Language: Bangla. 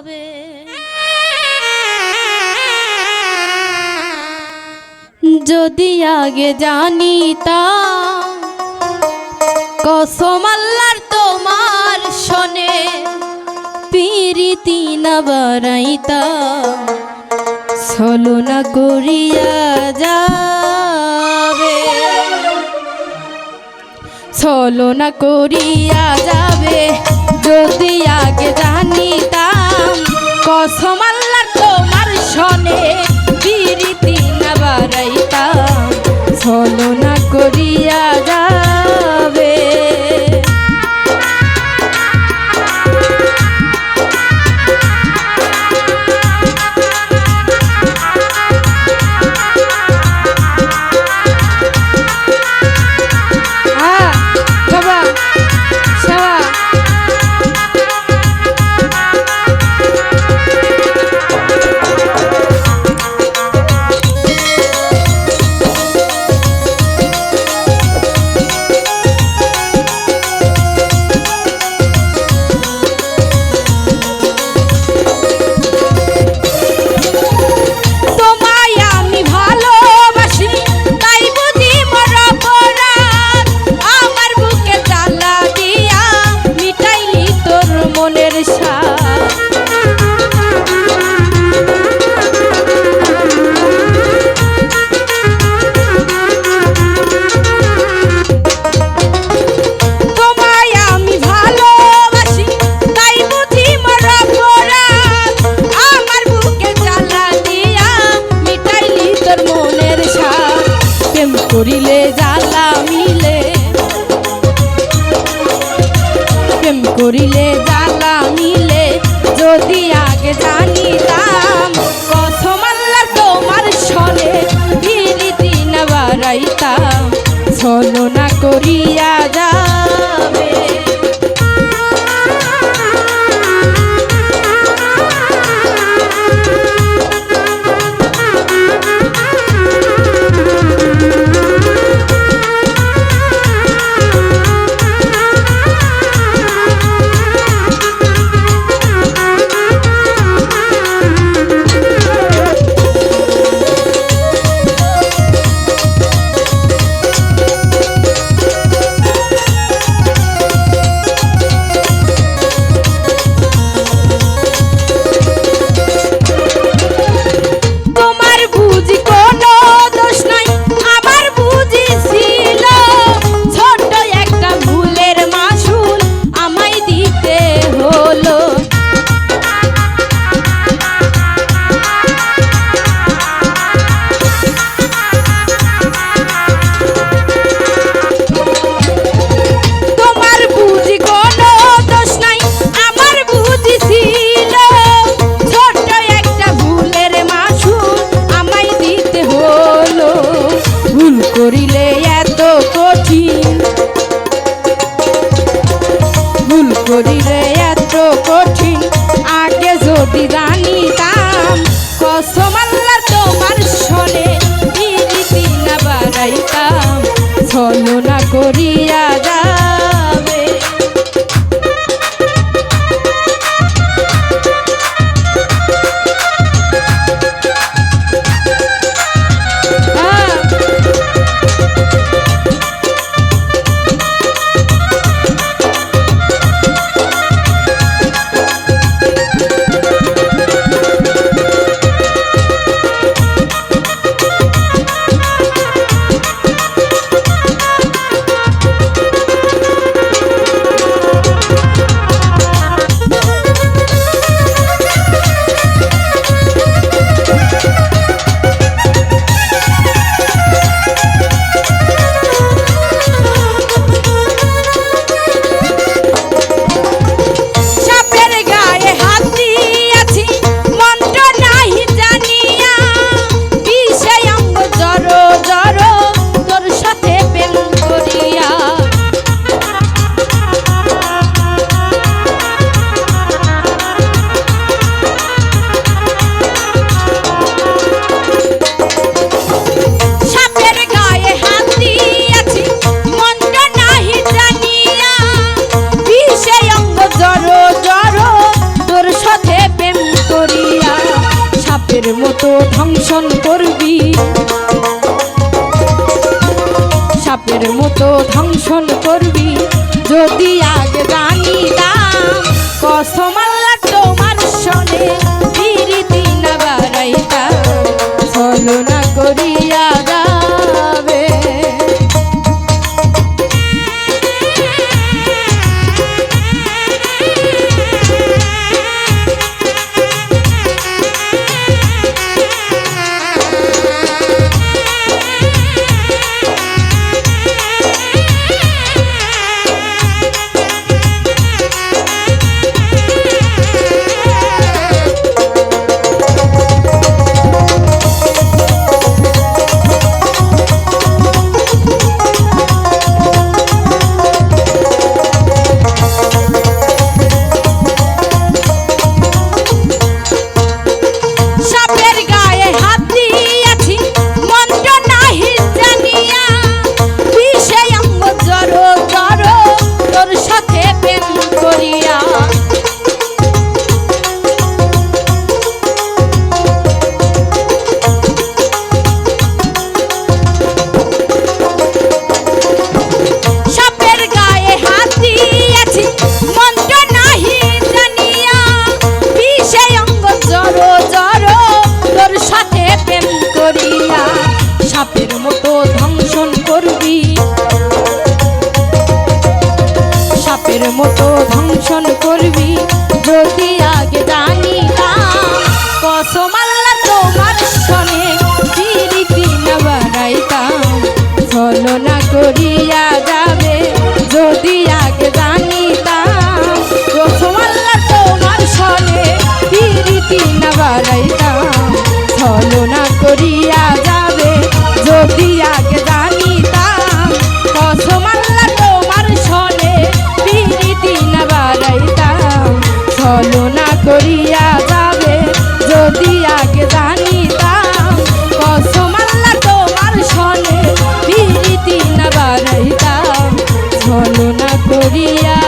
হবে। যদি আগে জানিতা কসম আল্লাহর তোমার শোনে, পিরিতি না বাড়াইতা ছলনা করিয়া যাবে। ছলনা করিয়া যাবে, যদি So much. করিলে জ্বালা নিলে যদি আগে জানিতাম প্রথম আল্লাহ তোমার স্বরে দিন বাড়াইতাম। ছলনা করিয়া যা কঠিন। ভুল করিলে এত কঠিন। আগে যদি জানিতাম কসমাল্লা তোমার সনে দিদি না বাড়াইতাম। ছলনা করিয়া সাপের মতো ধ্বংসন করবি। যদি আগ জানি কসম তোমার সনে বিরিতি না না করি হারাইলাম। ছলনা করিয়া যাবে, যদি আগে জানিতাম। কসমাল্লা তোমার সনে পিড়িতি না বাড়াইতাম ছলনা করিয়া যাবে, যদি আগে জানিতাম। কসমাল্লা তোমার সনে পিড়িতি না বাড়াইতাম ছলনা করিয়া